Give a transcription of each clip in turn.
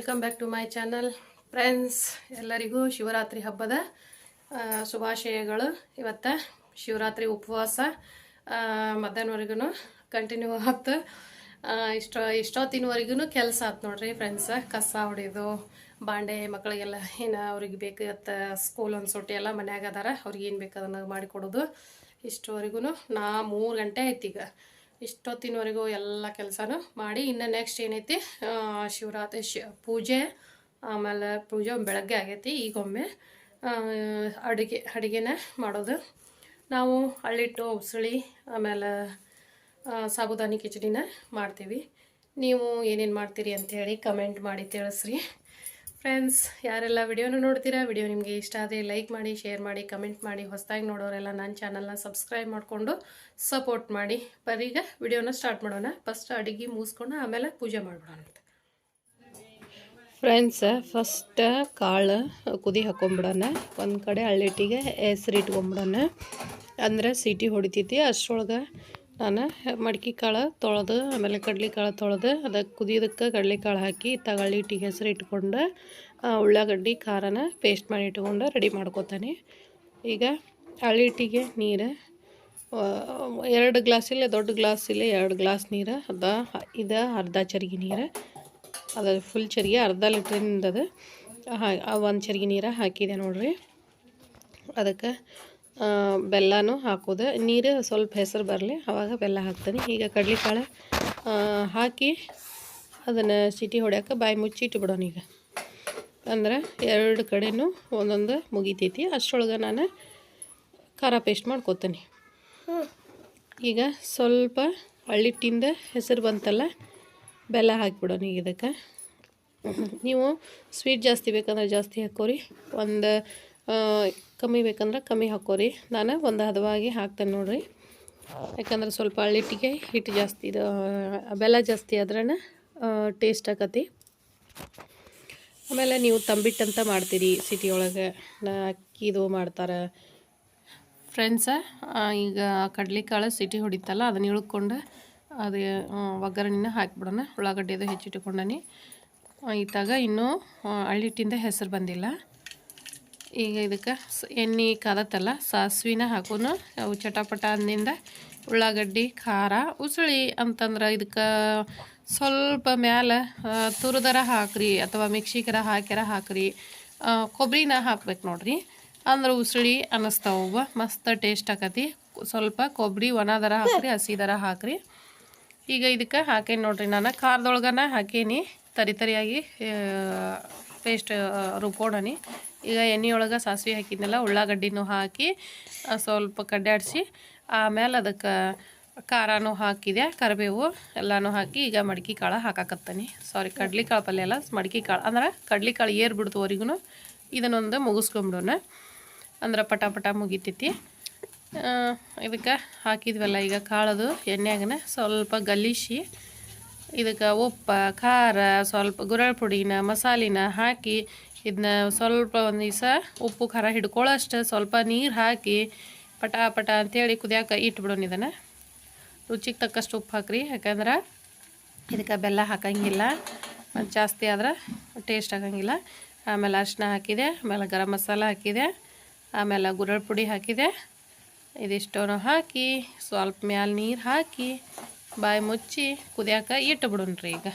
Welcome back to my channel friends ಎಲ್ಲರಿಗೂ ಶಿವರಾತ್ರಿ ಹಬ್ಬದ ಶುಭಾಶಯಗಳು. ಇವತ್ತು ಶಿವರಾತ್ರಿ ಉಪವಾಸ ಮಧ್ಯಾಹ್ನವರೆಗೂ ಕಂಟಿನ್ಯೂ ಆಯ್ತು ಇಷ್ಟೋ ಇಷ್ಟೊತ್ತಿನವರೆಗೂ ಕೆಲಸ ಆಯ್ತು ನೋಡ್ರಿ ಫ್ರೆಂಡ್ಸ್ ಕಸ ಹೊಡೆಯೋದು ಬಾಂಡೆ ಮಕ್ಕಳಿಗೆಲ್ಲ ಏನು ಅವ್ರಿಗೆ ಬೇಕು ಸ್ಕೂಲ್ ಒಂದು ಸೊಟ್ಟಿ ಎಲ್ಲ ಮನ್ಯಾಗ ಅದಾರ ಅವ್ರಿಗೆ ಏನು ಬೇಕು ಅದನ್ನು ಮಾಡಿಕೊಡೋದು. ಇಷ್ಟವರೆಗೂ ನಾ ಮೂರು ಗಂಟೆ ಆಯ್ತು ಈಗ. ಇಷ್ಟೊತ್ತಿನವರೆಗೂ ಎಲ್ಲ ಕೆಲಸನೂ ಮಾಡಿ, ಇನ್ನು ನೆಕ್ಸ್ಟ್ ಏನೈತಿ ಶಿವರಾತ್ರಿ ಶಿ, ಪೂಜೆ, ಆಮೇಲೆ ಪೂಜೆ ಬೆಳಗ್ಗೆ ಆಗೈತಿ, ಈಗೊಮ್ಮೆ ಅಡುಗೆ, ಅಡುಗೆನ ಮಾಡೋದು. ನಾವು ಹಳ್ಳಿಟ್ಟು ಉಸಳಿ, ಆಮೇಲೆ ಸಾಬುದಾನಿ ಕಿಚಡಿನ ಮಾಡ್ತೀವಿ. ನೀವು ಏನೇನು ಮಾಡ್ತೀರಿ ಅಂಥೇಳಿ ಕಮೆಂಟ್ ಮಾಡಿ ತಿಳಿಸ್ರಿ. ಫ್ರೆಂಡ್ಸ್ ಯಾರೆಲ್ಲ ವಿಡಿಯೋನ ನೋಡ್ತೀರಾ, ವಿಡಿಯೋ ನಿಮಗೆ ಇಷ್ಟ ಆದರೆ ಲೈಕ್ ಮಾಡಿ ಶೇರ್ ಮಾಡಿ ಕಮೆಂಟ್ ಮಾಡಿ, ಹೊಸದಾಗಿ ನೋಡೋರೆಲ್ಲ ನನ್ನ ಚಾನಲ್ನ ಸಬ್ಸ್ಕ್ರೈಬ್ ಮಾಡಿಕೊಂಡು ಸಪೋರ್ಟ್ ಮಾಡಿ. ಬರೀಗ ವಿಡಿಯೋನ ಸ್ಟಾರ್ಟ್ ಮಾಡೋಣ. ಫಸ್ಟ್ ಅಡುಗೆ ಮುಗಿಸ್ಕೊಂಡು ಆಮೇಲೆ ಪೂಜೆ ಮಾಡ್ಬಿಡೋಣ ಫ್ರೆಂಡ್ಸ್ ಫಸ್ಟ್ ಕಾಳು ಕುದಿ ಹಾಕೊಂಬಿಡೋಣ. ಒಂದು ಕಡೆ ಹಳ್ಳಿಟ್ಟಿಗೆ ಹೆಸ್ರು ಇಟ್ಕೊಂಬಿಡೋಣ. ಅಂದ್ರೆ ಸೀಟಿ ಹೊಡಿತೈತಿ. ಅಷ್ಟರೊಳಗೆ ನಾನು ಮಡ್ಕೆ ಕಾಳು ತೊಳೆದು, ಆಮೇಲೆ ಕಡ್ಲೆ ಕಾಳು ತೊಳೆದು, ಅದಕ್ಕೆ ಕುದಿಯೋದಕ್ಕೆ ಕಡ್ಲೆ ಕಾಳು ಹಾಕಿ, ತಗಳ್ಳಿ ಹಿಟ್ಟಿಗೆ ಹೆಸರು ಇಟ್ಕೊಂಡು ಉಳ್ಳಾಗಡ್ಡಿ, ಖಾರನ ಪೇಸ್ಟ್ ಮಾಡಿ ಇಟ್ಕೊಂಡು ರೆಡಿ ಮಾಡ್ಕೊತಾನೆ. ಈಗ ಹಳ್ಳಿ ಹಿಟ್ಟಿಗೆ ನೀರು ಎರಡು ಗ್ಲಾಸ್ ಇಲ್ಲ, ದೊಡ್ಡ ಗ್ಲಾಸ್ ಇಲ್ಲ, ಎರಡು ಗ್ಲಾಸ್ ನೀರು ಅದ ಇದು ಅರ್ಧ ಚರಿಗೆ ನೀರು, ಅದು ಫುಲ್ ಚರಿಗೆ, ಅರ್ಧ ಲೀಟ್ರಿಂದದು ಅದು ಒಂದು ಚರಿಗೆ ನೀರು ಹಾಕಿದೆ ನೋಡಿರಿ. ಅದಕ್ಕೆ ಬೆಲ್ಲನೂ ಹಾಕೋದು. ನೀರು ಸ್ವಲ್ಪ ಹೆಸರು ಬರಲಿ ಆವಾಗ ಬೆಲ್ಲ ಹಾಕ್ತೀನಿ. ಈಗ ಕಡ್ಲೆಕಾಳು ಹಾಕಿ ಅದನ್ನು ಸಿಟಿ ಹೊಡ್ಯಾಕ ಬಾಯಿ ಮುಚ್ಚಿ ಇಟ್ಬಿಡೋಣ ಈಗ. ಅಂದ್ರೆ ಎರಡು ಕಡೆನೂ ಒಂದೊಂದು ಮುಗಿತೈತಿ. ಅಷ್ಟರೊಳಗೆ ನಾನು ಖಾರ ಪೇಸ್ಟ್ ಮಾಡ್ಕೋತೀನಿ. ಈಗ ಸ್ವಲ್ಪ ಹಳ್ಳಿಟ್ಟಿಂದ ಹೆಸರು ಬಂತಲ್ಲ, ಬೆಲ್ಲ ಹಾಕಿಬಿಡೋಣ ಈಗ ಇದಕ್ಕೆ. ನೀವು ಸ್ವೀಟ್ ಜಾಸ್ತಿ ಬೇಕಂದ್ರೆ ಜಾಸ್ತಿ ಹಾಕೋರಿ. ಒಂದು ಕಮ್ಮಿ ಬೇಕಂದ್ರೆ ಕಮ್ಮಿ ಹಾಕೋರಿ. ನಾನು ಒಂದು ಹದವಾಗಿ ಹಾಕ್ತೇನೆ ನೋಡಿರಿ. ಯಾಕಂದ್ರೆ ಸ್ವಲ್ಪ ಅಳ್ಳಿಟ್ಟಿಗೆ ಹಿಟ್ಟು ಜಾಸ್ತಿ ಇದು ಬೆಲ್ಲ ಜಾಸ್ತಿ ಆದ್ರೆ ಟೇಸ್ಟ್ ಆಕತಿ. ಆಮೇಲೆ ನೀವು ತಂಬಿಟ್ಟು ಅಂತ ಮಾಡ್ತೀರಿ ಸಿಟಿ ಒಳಗೆ. ಅಕ್ಕಿದು ಮಾಡ್ತಾರೆ. ಫ್ರೆಂಡ್ಸ ಈಗ ಕಡ್ಲೆಕಾಳು ಸಿಟಿ ಹೊಡಿತಲ್ಲ, ಅದನ್ನ ಇಳ್ಕೊಂಡು ಅದು ಒಗ್ಗರಣಿನ ಹಾಕಿಬಿಡೋಣ. ಉಳ್ಳಾಗಡ್ಡೆದು ಹೆಚ್ಚಿಟ್ಟುಕೊಂಡನಿ ಇತ್ತಾಗ ಇನ್ನೂ ಅಳ್ಳಿಟ್ಟಿಂದ ಹೆಸರು ಬಂದಿಲ್ಲ. ಈಗ ಇದಕ್ಕೆ ಎಣ್ಣೆ ಕಾದತ್ತಲ್ಲ ಸಾಸಿವಿನ ಹಾಕೋನು. ಅವು ಚಟಪಟ ಅಂದಿಂದ ಉಳ್ಳಾಗಡ್ಡಿ, ಖಾರ, ಉಸುಳಿ ಅಂತಂದ್ರೆ ಇದಕ್ಕೆ ಸ್ವಲ್ಪ ಮ್ಯಾಲೆ ತುರಿದರ ಹಾಕ್ರಿ ಅಥವಾ ಮಿಕ್ಸಿಗರ ಹಾಕ್ಯಾರ ಹಾಕ್ರಿ. ಕೊಬ್ಬರಿನ ಹಾಕ್ಬೇಕು ನೋಡ್ರಿ. ಅಂದ್ರೆ ಉಸುಳಿ ಅನ್ನಿಸ್ತಾವ ಮಸ್ತ್ ಟೇಸ್ಟ್ ಆಕತಿ. ಸ್ವಲ್ಪ ಕೊಬ್ಬರಿ ಒಣದರ ಹಾಕ್ರಿ, ಹಸಿದರ ಹಾಕ್ರಿ. ಈಗ ಇದಕ್ಕೆ ಹಾಕೇನಿ ನೋಡ್ರಿ ನಾನು. ಖಾರದೊಳಗನ ಹಾಕೇನಿ. ತರಿ ತರಿಯಾಗಿ ಪೇಸ್ಟ್ ರುಬ್ಕೊಡನಿ. ಈಗ ಎಣ್ಣೆ ಒಳಗೆ ಸಾಸಿವೆ ಹಾಕಿದ್ನಲ್ಲ, ಉಳ್ಳಾಗಡ್ಡಿನೂ ಹಾಕಿ ಸ್ವಲ್ಪ ಕಡ್ಡಾಡಿಸಿ, ಆಮೇಲೆ ಅದಕ್ಕೆ ಖಾರನೂ ಹಾಕಿದೆ, ಕರಿಬೇವು ಎಲ್ಲನೂ ಹಾಕಿ ಈಗ ಮಡ್ಕೆ ಕಾಳು ಹಾಕಾಕತ್ತೀನಿ. ಸಾರಿ ಕಡ್ಲಿ ಕಾಳು ಪಲ್ಯ ಅಲ್ಲ, ಮಡ್ಕೆ ಕಾಳು. ಅಂದ್ರೆ ಕಡ್ಲಿ ಕಾಳು ಏರ್ ಬಿಡ್ತುವರೆಗೂ ಇದನ್ನೊಂದು ಮುಗಿಸ್ಕೊಂಬಿಡೋಣ. ಅಂದ್ರೆ ಪಟ ಪಟ ಮುಗಿತೈತಿ. ಇದಕ್ಕೆ ಹಾಕಿದ್ವಲ್ಲ, ಈಗ ಕಾಳದು ಎಣ್ಣೆಗನ ಸ್ವಲ್ಪ ಗಲೀಶಿ, ಇದಕ್ಕೆ ಉಪ್ಪು, ಖಾರ, ಸ್ವಲ್ಪ ಗುರಳ್ ಪುಡಿನ, ಮಸಾಲಿನ ಹಾಕಿ ಇದನ್ನ ಸ್ವಲ್ಪ ಒಂದು ದಿವಸ ಉಪ್ಪು, ಖಾರ ಹಿಡ್ಕೊಳ್ಳೋಷ್ಟು ಸ್ವಲ್ಪ ನೀರು ಹಾಕಿ ಪಟ ಪಟ ಅಂಥೇಳಿ ಕುದಿಯಾಕ ಇಟ್ಬಿಡೋಣ ಇದನ್ನು. ರುಚಿಗೆ ತಕ್ಕಷ್ಟು ಉಪ್ಪು ಹಾಕ್ರಿ. ಯಾಕಂದ್ರೆ ಇದಕ್ಕೆ ಬೆಲ್ಲ ಹಾಕಂಗಿಲ್ಲ. ಮತ್ತು ಜಾಸ್ತಿ ಆದ್ರೆ ಟೇಸ್ಟ್ ಆಗಂಗಿಲ್ಲ. ಆಮೇಲೆ ಅರಿಶಿನ ಹಾಕಿದೆ, ಆಮೇಲೆ ಗರಂ ಮಸಾಲ ಹಾಕಿದೆ, ಆಮೇಲೆ ಗುರಳ್ ಪುಡಿ ಹಾಕಿದೆ. ಇದಿಷ್ಟನ್ನು ಹಾಕಿ, ಸ್ವಲ್ಪ ಮ್ಯಾಲೆ ನೀರು ಹಾಕಿ, ಬಾಯಿ ಮುಚ್ಚಿ ಕುದಿಯಾಕ ಇಟ್ಟು ಬಿಡೋಣ್ರಿ ಈಗ.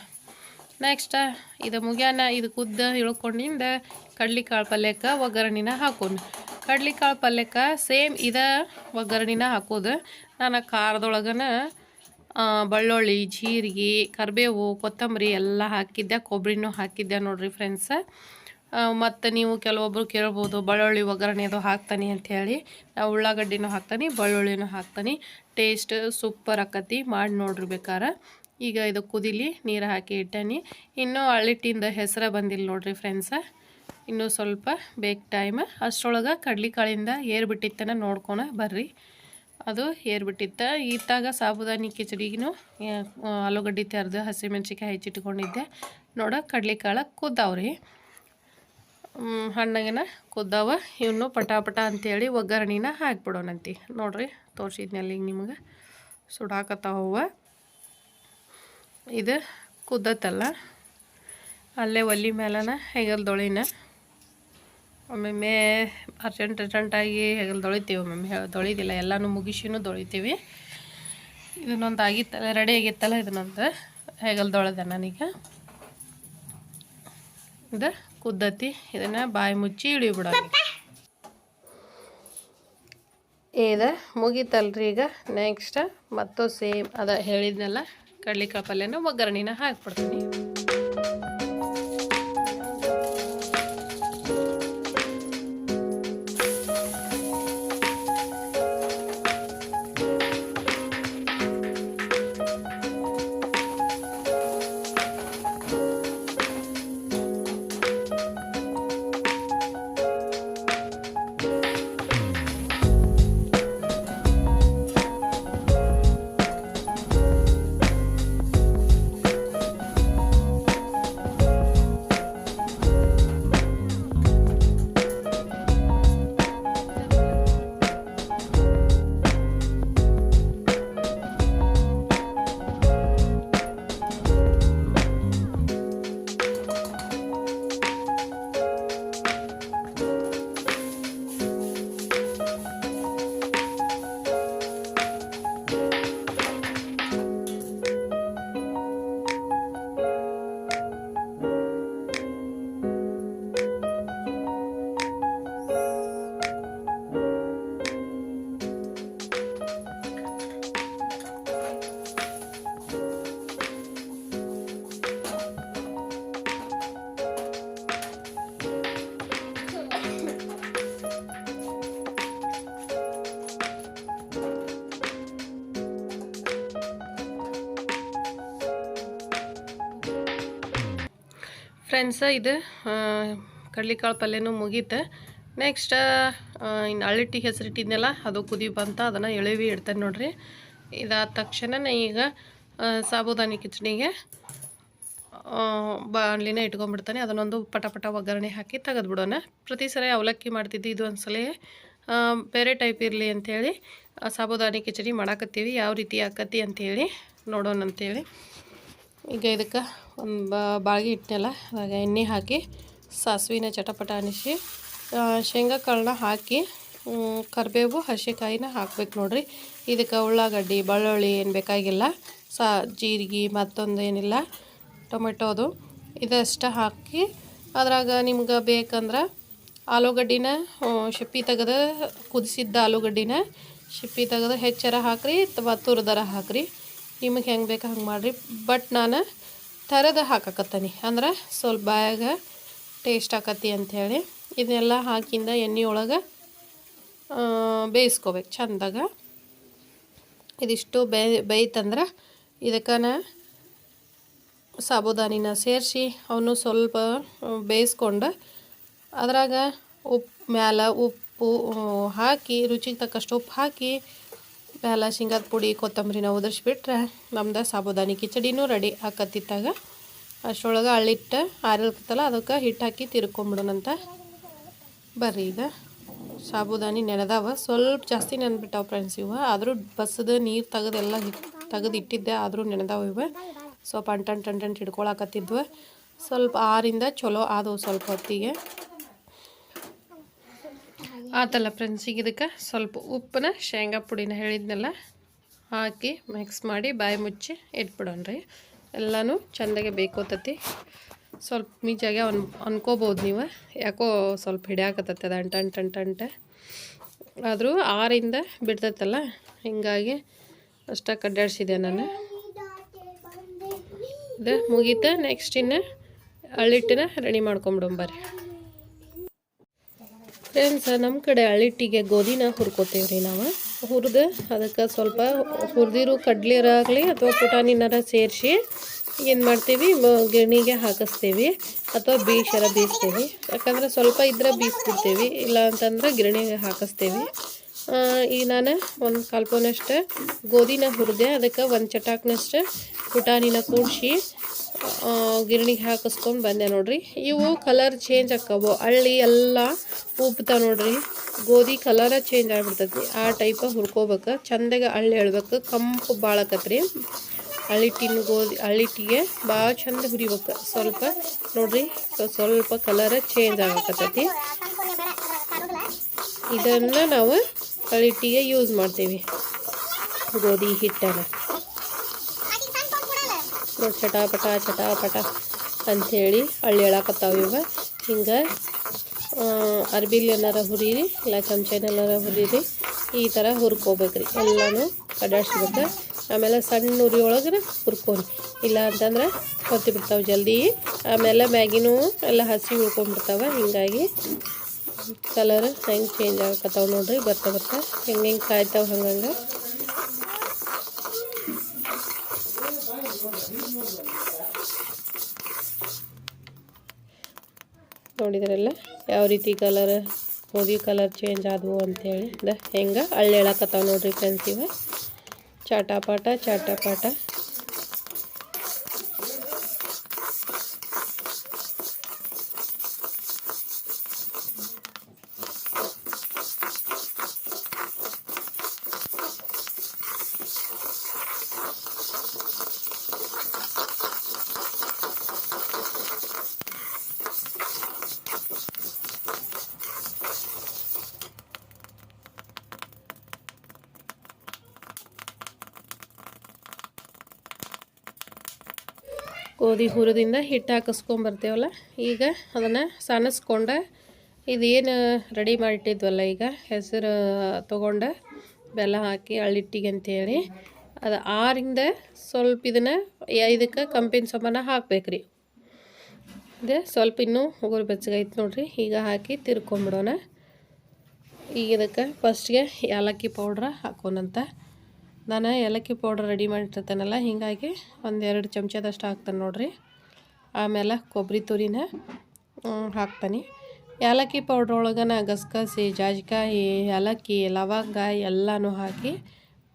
ನೆಕ್ಸ್ಟ್ ಇದು ಮುಗ್ಯಾನ, ಇದು ಕುದ್ದ ಇಳ್ಕೊಂಡಿಂದ ಕಡ್ಲಿಕಾಳು ಪಲ್ಯಕ್ಕೆ ಒಗ್ಗರಣಿನ ಹಾಕೋಣ ಕಡ್ಲಿಕಾಳು ಪಲ್ಯಕ್ಕೆ ಸೇಮ್ ಇದ ಒಗ್ಗರಣಿನ ಹಾಕೋದು. ನಾನು ಖಾರದೊಳಗನ ಬಳ್ಳೊಳ್ಳಿ, ಜೀರಿಗೆ, ಕರಿಬೇವು, ಕೊತ್ತಂಬರಿ ಎಲ್ಲ ಹಾಕಿದ್ದೆ ಕೊಬ್ಬರಿನೂ ಹಾಕಿದ್ದೆ ನೋಡಿರಿ ಫ್ರೆಂಡ್ಸ್ ಮತ್ತು ನೀವು ಕೆಲವೊಬ್ಬರು ಕೇಳ್ಬೋದು, ಬೆಳ್ಳುಳ್ಳಿ ಒಗ್ಗರಣೆ ಅದು ಹಾಕ್ತಾನೆ ಅಂಥೇಳಿ ನಾವು ಉಳ್ಳಾಗಡ್ಡಿನೂ ಹಾಕ್ತಾನೆ, ಬೆಳ್ಳುಳ್ಳಿನೂ ಹಾಕ್ತಾನೆ. ಟೇಸ್ಟ್ ಸೂಪರ್ ಆಕತಿ, ಮಾಡಿ ನೋಡಿರಿ ಬೇಕಾರೆ. ಈಗ ಇದು ಕುದಿಲಿ, ನೀರು ಹಾಕಿ ಇಟ್ಟನಿ. ಇನ್ನೂ ಅಳ್ಳಿಟ್ಟಿಂದ ಹೆಸರು ಬಂದಿಲ್ಲ ನೋಡ್ರಿ ಫ್ರೆಂಡ್ಸ ಇನ್ನೂ ಸ್ವಲ್ಪ ಬೇಕ್ ಟೈಮ್ ಅಷ್ಟರೊಳಗೆ ಕಡ್ಲಿಕಾಳಿಂದ ಏರ್ ಬಿಟ್ಟಿತ್ತನ ನೋಡ್ಕೊಳ ಬರ್ರಿ. ಅದು ಏರ್ಬಿಟ್ಟಿತ್ತ. ಇತ್ತಾಗ ಸಾಬುದಾನಿ ಕಿಚಡಿಗೂ ಆಲೂಗಡ್ಡೆ ತೆರೆದು ಹಸಿಮೆಣ್ಸಿಕಾಯಿ ಹೆಚ್ಚಿಟ್ಕೊಂಡಿದ್ದೆ. ನೋಡ ಕಡ್ಲಿಕಾಳು ಕುದ್ದಾವ್ರಿ. ಹಣ್ಣಗಿನ ಕುದ್ದಾವ. ಇವನು ಪಟಾಪಟ ಪಟ ಅಂತೇಳಿ ಒಗ್ಗರಣೆನ ಹಾಕ್ಬಿಡೋಣಂತಿ ನೋಡ್ರಿ, ತೋರಿಸಿದ್ನಲ್ಲಿ ನಿಮಗೆ. ಸುಡಾಕತ್ತಾವ ಇದು ಕುದ್ದತ್ತಲ್ಲ. ಅಲ್ಲೇ ಒಲಿ ಮೇಲನ ಹೆಗಲ್ ದೊಳಿನ. ಒಮ್ಮೊಮ್ಮೆ ಅರ್ಜೆಂಟ್ ಅರ್ಜೆಂಟಾಗಿ ಹೆಗಲ್ ದೊಳಿತೀವಿ ಒಮ್ಮೊಮ್ಮೆ ದೊಳಿದಿಲ್ಲ, ಎಲ್ಲನೂ ಮುಗಿಸಿನೂ ದೊಳಿತೀವಿ. ಇದನ್ನೊಂದು ಆಗಿತ್ತಲ್ಲ ರೆಡಿ ಆಗಿತ್ತಲ್ಲ ಇದನ್ನೊಂದು ಹೆಗಲ್ ದೊಳೆದೆ ನನಗೆ. ಇದು ಕುದ್ದತಿ, ಇದನ್ನು ಬಾಯಿ ಮುಚ್ಚಿ ಇಳಿಬಿಡ ಇದು ಮುಗೀತಲ್ರಿ ಈಗ ನೆಕ್ಸ್ಟ್ ಮತ್ತು ಸೇಮ್ ಅದ ಹೇಳಿದ್ನಲ್ಲ. ಕಡ್ಲಿಕಾಳು ಪಲ್ಯನ ಒಗ್ಗರಣೆನ ಹಾಕ್ಬಿಡ್ತೀನಿ. ಫ್ರೆಂಡ್ಸ ಇದು ಕಡ್ಲಿಕಾಳು ಪಲ್ಯನೂ ಮುಗೀತು. ನೆಕ್ಸ್ಟ್ ಇನ್ನು ಅಳ್ಳಿಟ್ಟಿ ಹೆಸರಿಟ್ಟಿದ್ನೆಲ್ಲ, ಅದು ಕುದಿ ಬಂತ ಅದನ್ನು ಎಳವಿ ಇಡ್ತೇನೆ ನೋಡ್ರಿ. ಇದಾದ ತಕ್ಷಣ ಈಗ ಸಾಬುದಾನಿ ಕಿಚಡಿಗೆ ಬಾಣಲಿನ ಇಟ್ಕೊಂಡ್ಬಿಡ್ತಾನೆ. ಅದನ್ನೊಂದು ಪಟ ಪಟ ಒಗ್ಗರಣೆ ಹಾಕಿ ತೆಗೆದ್ಬಿಡೋಣ. ಪ್ರತಿ ಸರಿ ಅವಲಕ್ಕಿ ಮಾಡ್ತಿದ್ದು ಇದು ಒಂದ್ಸಲ. ಬೇರೆ ಟೈಪ್ ಇರಲಿ ಅಂಥೇಳಿ ಸಾಬುದಾನಿ ಕಿಚಡಿ ಮಾಡಾಕತ್ತೀವಿ. ಯಾವ ರೀತಿ ಆಕತಿ ಅಂಥೇಳಿ ನೋಡೋಣ ಅಂತೇಳಿ ಈಗ ಇದಕ್ಕೆ ಒಂದು ಬಾಳ್ಗಿ ಇಟ್ಟನಲ್ಲ ಅದಾಗ ಎಣ್ಣೆ ಹಾಕಿ, ಸಾಸಿವೆನ ಚಟಪಟ ಅನಿಸಿ ಶೇಂಗಾ ಕಾಳನ್ನ ಹಾಕಿ ಕರಿಬೇವು ಹಸಿಕಾಯಿನ ಹಾಕ್ಬೇಕು ನೋಡ್ರಿ. ಇದಕ್ಕೆ ಉಳ್ಳಾಗಡ್ಡಿ, ಬೆಳ್ಳುಳ್ಳಿ ಏನು ಬೇಕಾಗಿಲ್ಲ, ಸಾ, ಜೀರಿಗೆ ಮತ್ತೊಂದು ಏನಿಲ್ಲ ಟೊಮೆಟೋದು ಇದಷ್ಟು ಹಾಕಿ, ಅದ್ರಾಗ ನಿಮ್ಗೆ ಬೇಕಂದ್ರೆ ಆಲೂಗಡ್ಡಿನ ಶಿಪ್ಪಿ ತೆಗೆದು, ಕುದಿಸಿದ್ದ ಆಲೂಗಡ್ಡಿನ ಶಿಪ್ಪಿ ತೆಗೆದು, ಹೆಚ್ಚರ ಹಾಕ್ರಿ ಅಥವಾ ತುರ್ದರ ಹಾಕ್ರಿ. ನಿಮಗೆ ಹೆಂಗೆ ಬೇಕು ಹಂಗೆ ಮಾಡಿರಿ. ಬಟ್ ನಾನು ಥರದ ಹಾಕಕತ್ತೀನಿ. ಅಂದ್ರೆ ಸ್ವಲ್ಪ ಬಾಯಾಗ ಟೇಸ್ಟ್ ಆಕತಿ ಅಂಥೇಳಿ ಇದನ್ನೆಲ್ಲ ಹಾಕಿಂದ ಎಣ್ಣೆ ಒಳಗೆ ಬೇಯಿಸ್ಕೋಬೇಕು ಚಂದಾಗ. ಇದಿಷ್ಟು ಬೇ, ಬೇಯ್ತಂದ್ರೆ ಇದಕ್ಕೆ ನಾ ಸಾಬುದಾನಿನ ಸೇರಿಸಿ ಅವನು ಸ್ವಲ್ಪ ಬೇಯಿಸ್ಕೊಂಡು ಅದ್ರಾಗ ಉಪ್ಪು ಮ್ಯಾಲ ಉಪ್ಪು, ಹಾಕಿ ರುಚಿಗೆ ತಕ್ಕಷ್ಟು ಉಪ್ಪು ಹಾಕಿ ಮ್ಯಾಲ ಶೇಂಗಾದ ಪುಡಿ, ಕೊತ್ತಂಬರಿನ ಉದುರಿಸ್ಬಿಟ್ರೆ ನಮ್ದು ಸಾಬುದಾನಿ ಕಿಚಡಿನೂ ರೆಡಿ ಹಾಕತ್ತಿತ್ತಾಗ ಅಷ್ಟರೊಳಗೆ ಅಳ್ಳಿಟ್ಟು ಆರಿರ್ತಲ್ಲ ಅದಕ್ಕೆ ಹಿಟ್ಟು ಹಾಕಿ ತಿರ್ಕೊಂಬಿಡೋಣಂತ. ಬರ್ರಿ ಈಗ. ಸಾಬುದಾನಿ ನೆನೆದಾವ. ಸ್ವಲ್ಪ ಜಾಸ್ತಿ ನೆನೆದ್ಬಿಟ್ಟಾವ ಫ್ರೆಂಡ್ಸ್ ಇವ. ಆದರೂ ಬಸ್ಸದ ನೀರು ತೆಗೆದೆಲ್ಲ ತೆಗೆದು ಇಟ್ಟಿದ್ದೆ, ಆದರೂ ನೆನೆದಾವ ಇವ. ಸ್ವಲ್ಪ ಅಂಟಂಟು ಅಂಟಂಟು ಹಿಡ್ಕೊಳಕತ್ತಿದ್ವು. ಸ್ವಲ್ಪ ಆರಿಂದ ಚಲೋ ಆದವು ಸ್ವಲ್ಪ ಹೊತ್ತಿಗೆ. ಆತಲ್ಲ ಫ್ರೆಂಡ್ಸ್ ಈಗ ಇದಕ್ಕೆ ಸ್ವಲ್ಪ ಉಪ್ಪನ್ನ ಶೇಂಗಾ ಪುಡಿನ ಹೇಳಿದ್ನಲ್ಲ, ಹಾಕಿ ಮಿಕ್ಸ್ ಮಾಡಿ ಬಾಯಿ ಮುಚ್ಚಿ ಇಟ್ಬಿಡೋಣ್ರಿ ಎಲ್ಲನೂ ಚೆಂದಾಗೆ ಬೇಕೋತತಿ. ಸ್ವಲ್ಪ ಮೀಚಾಗೆ ಅನ್, ಅನ್ಕೋಬೋದು ನೀವು. ಯಾಕೋ ಸ್ವಲ್ಪ ಹಿಡಿಯಾಕತ್ತೈತೆ ಅದು ಅಂಟ ಅಂಟ ಅಂಟ. ಅಂಟ ಆದರೂ ಆರಿಂದ ಬಿಡ್ತೈತಲ್ಲ, ಹಿಂಗಾಗಿ ಅಷ್ಟ ಕಡ್ಡಾಡ್ಸಿದೆ ನಾನು. ಇದು ಮುಗೀತ ನೆಕ್ಸ್ಟ್ ಇನ್ನು ಅಳ್ಳಿಟ್ಟಿನ ರೆಡಿ ಮಾಡ್ಕೊಂಬಿಡೋಣ ಬರ್ರಿ. ಫ್ರೆಂಡ್ಸ್ ನಮ್ಮ ಕಡೆ ಅಳಿಟ್ಟಿಗೆ ಗೋಧಿನ ಹುರ್ಕೋತೀವಿ ರೀ ನಾವು. ಹುರಿದು ಅದಕ್ಕೆ ಸ್ವಲ್ಪ ಹುರಿದಿರೋ ಕಡ್ಲಿರಾಗಲಿ ಅಥವಾ ಪುಟಾಣಿನಾರ ಸೇರಿಸಿ ಏನು ಮಾಡ್ತೀವಿ ಗಿರಣಿಗೆ ಹಾಕಿಸ್ತೀವಿ ಅಥವಾ ಬೀಸರ ಬೀಸ್ತೀವಿ. ಯಾಕಂದ್ರೆ ಸ್ವಲ್ಪ ಇದ್ರೆ ಬೀಸ್ಬಿಡ್ತೀವಿ ಇಲ್ಲ ಅಂತಂದ್ರೆ ಗಿರಣಿಗೆ ಹಾಕಿಸ್ತೀವಿ. ಈಗ ನಾನು ಒಂದು ಕಲ್ಪನಷ್ಟು. ಗೋಧಿನ ಹುರಿದೆ, ಅದಕ್ಕೆ ಒಂದು ಚಟಾಕ್ನಷ್ಟು ಪುಟಾಣಿನ ಕೂಡಿಸಿ ಗಿರಣಿಗೆ ಹಾಕಿಸ್ಕೊಂಡು ಬಂದೆ ನೋಡ್ರಿ. ಇವು ಕಲರ್ ಚೇಂಜ್ ಆಕ್ಕವು. ಅಳ್ಳಿ ಎಲ್ಲ ಉಪ್ತಾವ ನೋಡ್ರಿ. ಗೋಧಿ ಕಲರ ಚೇಂಜ್ ಆಗಿಬಿಡ್ತೈತಿ. ಆ ಟೈಪ ಹುರ್ಕೋಬೇಕು. ಚಂದಾಗ ಅಳ್ಳಿ ಹೇಳ್ಬೇಕು. ಕಂಪು ಭಾಳಕತ್ರಿ ಹಳ್ಳಿಟ್ಟಿನ ಗೋಧಿ ಹಳ್ಳಿಟ್ಟಿಗೆ ಭಾಳ ಚಂದ ಹುರಿಬೇಕು. ಸ್ವಲ್ಪ ನೋಡ್ರಿ ಸ್ವ- ಸ್ವಲ್ಪ ಕಲರ್ ಚೇಂಜ್ ಆಗಕತ್ತೈತಿ. ಇದನ್ನು ನಾವು ಹಳ್ಳಿಟ್ಟಿಗೆ ಯೂಸ್ ಮಾಡ್ತೀವಿ. ಗೋಧಿ ಹಿಟ್ಟನ್ನು ನೋಡಿ ಚಟಾಪಟ ಚಟಾಪಟ ಅಂಥೇಳಿ ಹಳ್ಳಿ ಹೇಳಕತ್ತಾವ ಇವ. ಹಿಂಗೆ ಅರ್ಬಿಲಿ ಏನಾರ ಹುರಿರಿ, ಇಲ್ಲ ಚಮಚನೆಲ್ಲಾರ ಹುರಿರಿ, ಈ ಥರ ಹುರ್ಕೋಬೇಕ್ರಿ. ಎಲ್ಲನೂ ಕಡಾಡ್ಸ್ಬೇಕು ಆಮೇಲೆ ಸಣ್ಣ ಉರಿ ಒಳಗೆ ಹುರ್ಕೊರಿ. ಇಲ್ಲ ಅಂತಂದ್ರೆ ಹೊತ್ತಿ ಬಿಡ್ತಾವೆ ಜಲ್ದಿ. ಆಮೇಲೆ ಮ್ಯಾಗಿನೂ ಎಲ್ಲ ಹಸಿ ಉಳ್ಕೊಂಡ್ಬಿಡ್ತಾವೆ. ಹಿಂಗಾಗಿ ಕಲರ್ ಹೆಂಗೆ ಚೇಂಜ್ ಆಗಕತ್ತಾವ ನೋಡ್ರಿ, ಬರ್ತಾ ಬರ್ತಾ. ಹೆಂಗೆ ಹೆಂಗೆ ಕಾಯ್ತಾವ ಹಂಗಂಗೆ. ನೋಡಿದ್ರಲ್ಲ, ಯಾವ ರೀತಿ ಕಲರ್ ಗೋಧಿ ಕಲರ್ ಚೇಂಜ್ ಆದವು ಅಂತೇಳಿ. ಹೆಂಗೆ ಹಳ್ಳಿ ಹೇಳಕತ್ತಾವ ನೋಡ್ರಿ ಫ್ರೆಂಡ್ಸ್ ಇವ. ಚಾಟಾಪಾಟ ಚಾಟಾಪಾಟ ಗೋಧಿ ಹುರಿದಿಂದ ಹಿಟ್ಟು ಹಾಕಿಸ್ಕೊಂಬರ್ತೇವಲ್ಲ ಈಗ ಅದನ್ನು ಸಣಸ್ಕೊಂಡು ಇದೇನು ರೆಡಿ ಮಾಡಿಟ್ಟಿದ್ವಲ್ಲ ಈಗ, ಹೆಸರು ತೊಗೊಂಡು ಬೆಲ್ಲ ಹಾಕಿ ಅಳ್ಳಿಟ್ಟಿಗೆ ಅಂತೇಳಿ, ಅದು ಆರಿಂದ ಸ್ವಲ್ಪ ಇದನ್ನು ಇದಕ್ಕೆ ಕಂಪಿನ ಸಮಾನ ಹಾಕ್ಬೇಕ್ರಿ. ಇದೆ ಸ್ವಲ್ಪ ಇನ್ನೂ ಉಗುರು ಬೆಚ್ಚಗೈತೆ ನೋಡಿರಿ, ಈಗ ಹಾಕಿ ತಿರ್ಕೊಂಬಿಡೋಣ. ಈಗ ಇದಕ್ಕೆ ಫಸ್ಟ್ಗೆ ಏಲಕ್ಕಿ ಪೌಡ್ರ ಹಾಕೋಣಂತ. ನಾನು ಏಲಕ್ಕಿ ಪೌಡ್ರ್ ರೆಡಿ ಮಾಡಿರ್ತೇನಲ್ಲ ಹೀಗಾಗಿ ಒಂದೆರಡು ಚಮಚದಷ್ಟು ಹಾಕ್ತಾನೆ ನೋಡಿರಿ. ಆಮೇಲೆ ಕೊಬ್ಬರಿ ತುರಿನ ಹಾಕ್ತಾನೆ. ಏಲಕ್ಕಿ ಪೌಡ್ರ್ ಒಳಗನ ಗಸಗಸೆ, ಜಾಜಿಕಾಯಿ, ಏಲಕ್ಕಿ ಲವಂಗ ಎಲ್ಲನೂ ಹಾಕಿ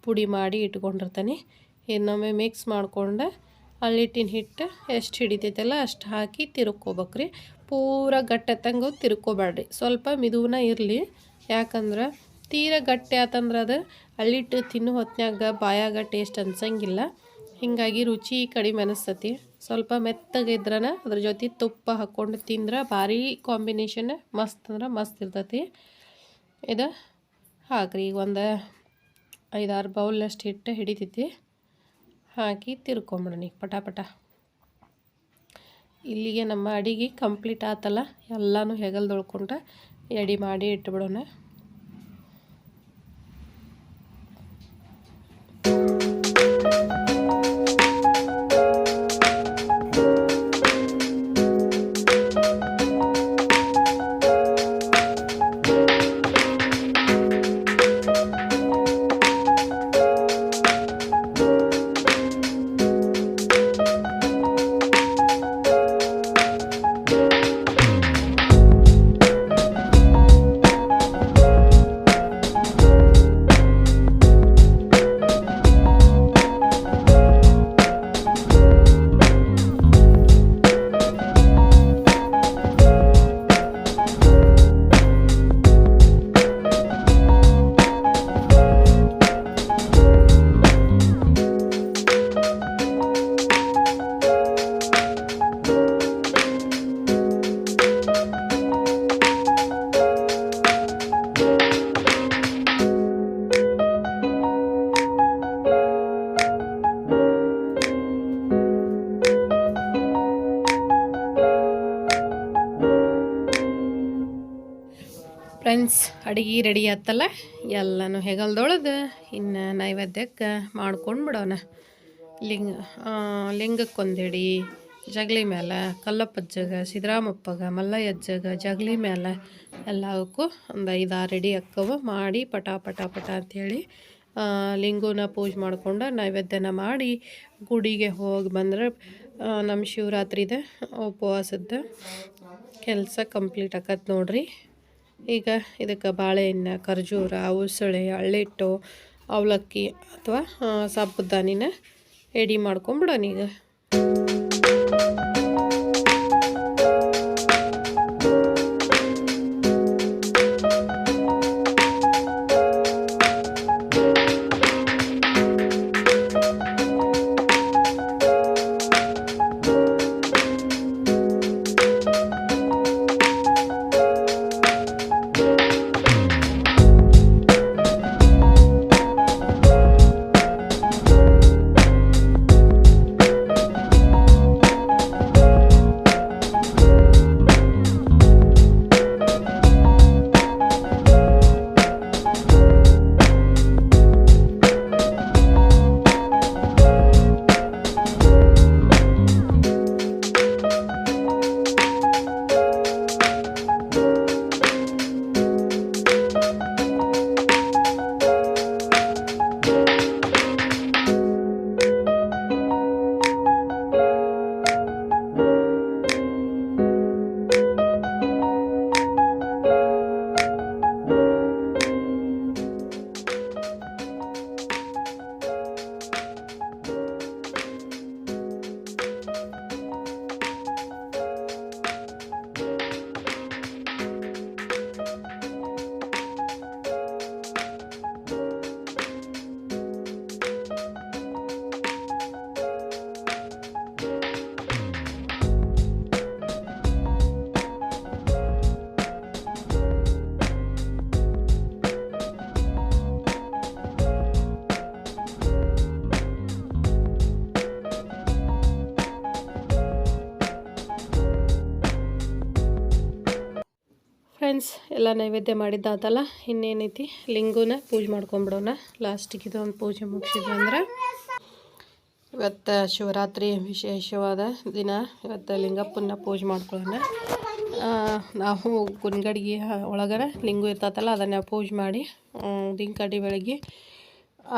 ಪುಡಿ ಮಾಡಿ ಇಟ್ಕೊಂಡಿರ್ತಾನೆ. ಇನ್ನೊಮ್ಮೆ ಮಿಕ್ಸ್ ಮಾಡ್ಕೊಂಡು ಅಲ್ಲಿಟ್ಟಿನ ಹಿಟ್ಟು ಎಷ್ಟು ಹಿಡಿತೈತಲ್ಲ ಅಷ್ಟು ಹಾಕಿ ತಿರ್ಕೋಬೇಕ್ರಿ. ಪೂರ ಗಟ್ಟೆತ್ತಂಗೆ ತಿರ್ಕೋಬೇಡ್ರಿ. ಸ್ವಲ್ಪ ಮಿದುವನ್ನ ಇರಲಿ, ಯಾಕಂದ್ರೆ ತೀರ ಗಟ್ಟಿ ಆತಂದ್ರೆ ಅದು. ಅಳ್ಳಿಟ್ಟು ತಿನ್ನು ಹೊತ್ನ್ಯಾಗ ಬಾಯಾಗ ಟೇಸ್ಟ್ ಅನ್ಸಂಗಿಲ್ಲ. ಹೀಗಾಗಿ ರುಚಿ ಕಡಿಮೆ ಅನಿಸ್ತತಿ. ಸ್ವಲ್ಪ ಮೆತ್ತಗಿದ್ರನ ಅದ್ರ ಜೊತೆ ತುಪ್ಪ ಹಾಕ್ಕೊಂಡು ತಿಂದ್ರೆ ಭಾರಿ ಕಾಂಬಿನೇಷನ್ ಮಸ್ತ್ ಅಂದ್ರೆ ಮಸ್ತ್ ಇರ್ತತಿ. ಇದು ಹಾಕ್ರಿ ಈಗ ಒಂದು ಐದಾರು ಬೌಲಷ್ಟು ಹಿಟ್ಟು ಹಿಡಿತೈತಿ. ಹಾಕಿ ತಿರ್ಕೊಂಬಿಡೋಣ ಈಗ ಪಟ ಪಟ. ಇಲ್ಲಿಗೆ ನಮ್ಮ ಅಡಿಗೆ ಕಂಪ್ಲೀಟ್ ಆತಲ್ಲ. ಎಲ್ಲನೂ ಹೆಗಲ್ದೊಳ್ಕೊಂಡು ಎಡಿ ಮಾಡಿ ಇಟ್ಬಿಡೋಣ. ಅಡುಗೆ ರೆಡಿ ಆತಲ್ಲ, ಎಲ್ಲನೂ ಹೆಗಲ್ದೊಳದು ಇನ್ನು ನೈವೇದ್ಯಕ್ಕೆ ಮಾಡ್ಕೊಂಡು ಬಿಡೋಣ. ಲಿಂಗ ಲಿಂಗಕ್ಕೊಂದೆಡಿ ಜಗಲಿ ಮೇಲೆ ಕಲ್ಲಪ್ಪಜ್ಜಗ ಸಿದ್ದರಾಮಪ್ಪಗ ಮಲ್ಲಯ್ಯಜ್ಜಗ, ಜಗಲಿ ಮೇಲೆ ಎಲ್ಲವಕ್ಕೂ ಒಂದು ಐದಾರು ರೆಡಿ ಅಕ್ಕವ ಮಾಡಿ ಪಟ ಪಟ ಪಟ ಅಂಥೇಳಿ ಲಿಂಗನ ಪೂಜೆ ಮಾಡ್ಕೊಂಡು ನೈವೇದ್ಯನ ಮಾಡಿ ಗುಡಿಗೆ ಹೋಗಿ ಬಂದರೆ ನಮ್ಮ ಶಿವರಾತ್ರಿದ ಉಪವಾಸದ ಕೆಲಸ ಕಂಪ್ಲೀಟ್ ಆಕತ್ ನೋಡ್ರಿ. ಈಗ ಇದಕ್ಕೆ ಬಾಳೆಹಣ್ಣು ಖರ್ಜೂರ ಉಸಳೆ ಅಳ್ಳಿಟ್ಟು ಅವಲಕ್ಕಿ ಅಥವಾ ಸಾಬುದಾನಿನ ಎಡಿ ಮಾಡ್ಕೊಂಬಿಡೋಣ ಈಗ ನೈವೇದ್ಯ ಮಾಡಿದ್ದಾತಲ್ಲ, ಇನ್ನೇನೈತಿ? ಲಿಂಗುನ ಪೂಜೆ ಮಾಡ್ಕೊಂಬಿಡೋಣ. ಲಾಸ್ಟಿಗೆ ಇದೊಂದು ಪೂಜೆ ಮುಗಿಸಿದ್ವಿ ಅಂದ್ರೆ, ಇವತ್ತು ಶಿವರಾತ್ರಿ ವಿಶೇಷವಾದ ದಿನ. ಇವತ್ತು ಲಿಂಗಪ್ಪನ ಪೂಜೆ ಮಾಡ್ಕೊಳ್ಳೋಣ. ನಾವು ಗುನ್ಗಡಿಗೆ ಒಳಗರ ಲಿಂಗು ಇರ್ತೈತಲ್ಲ, ಅದನ್ನು ಪೂಜೆ ಮಾಡಿ ದಿಂಕಡಿ ಬೆಳಗ್ಗೆ.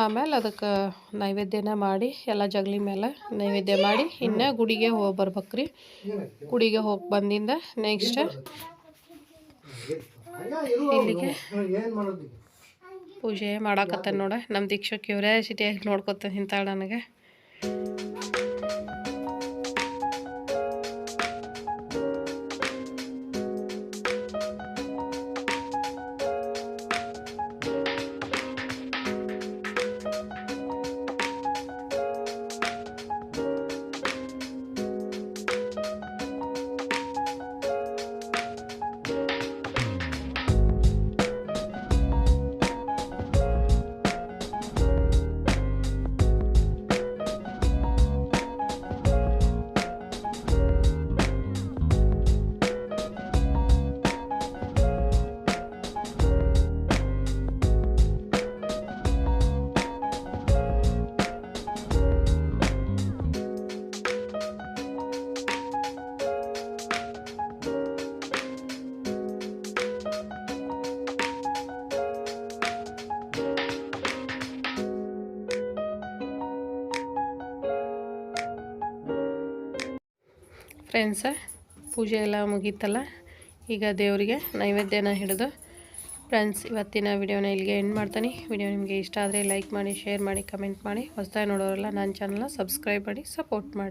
ಆಮೇಲೆ ಅದಕ್ಕೆ ನೈವೇದ್ಯನ ಮಾಡಿ, ಎಲ್ಲ ಜಗಲಿ ಮೇಲೆ ನೈವೇದ್ಯ ಮಾಡಿ, ಇನ್ನು ಗುಡಿಗೆ ಹೋಗಿ ಬರ್ಬೇಕ್ರಿ. ಗುಡಿಗೆ ಹೋಗಿ ಬಂದಿಂದ ನೆಕ್ಸ್ಟ್ ಇಲ್ಲಿಗೆ ಪೂಜೆ ಮಾಡಾಕತ್ತ ನೋಡ. ನಮ್ಮ ದೀಕ್ಷಾ ಕ್ಯೂರಿಯಾಸಿಟಿಯಾಗಿ ನೋಡ್ಕೊತ ನಿಂತಾಳ ನನಗೆ. ಫ್ರೆಂಡ್ಸ ಪೂಜೆ ಎಲ್ಲ ಮುಗೀತಲ್ಲ? ಈಗ ದೇವರಿಗೆ ನೈವೇದ್ಯನ ಹಿಡಿದು ಫ್ರೆಂಡ್ಸ್ ಇವತ್ತಿನ ವಿಡಿಯೋನ ಇಲ್ಲಿಗೆ ಎಂಡ್ ಮಾಡ್ತೀನಿ. ವಿಡಿಯೋ ನಿಮಗೆ ಇಷ್ಟ ಆದರೆ ಲೈಕ್ ಮಾಡಿ ಶೇರ್ ಮಾಡಿ ಕಮೆಂಟ್ ಮಾಡಿ. ಹೊಸದಾಗಿ ನೋಡೋರೆಲ್ಲ ನನ್ನ ಚಾನಲ್ನ ಸಬ್ಸ್ಕ್ರೈಬ್ ಮಾಡಿ ಸಪೋರ್ಟ್ ಮಾಡಿ.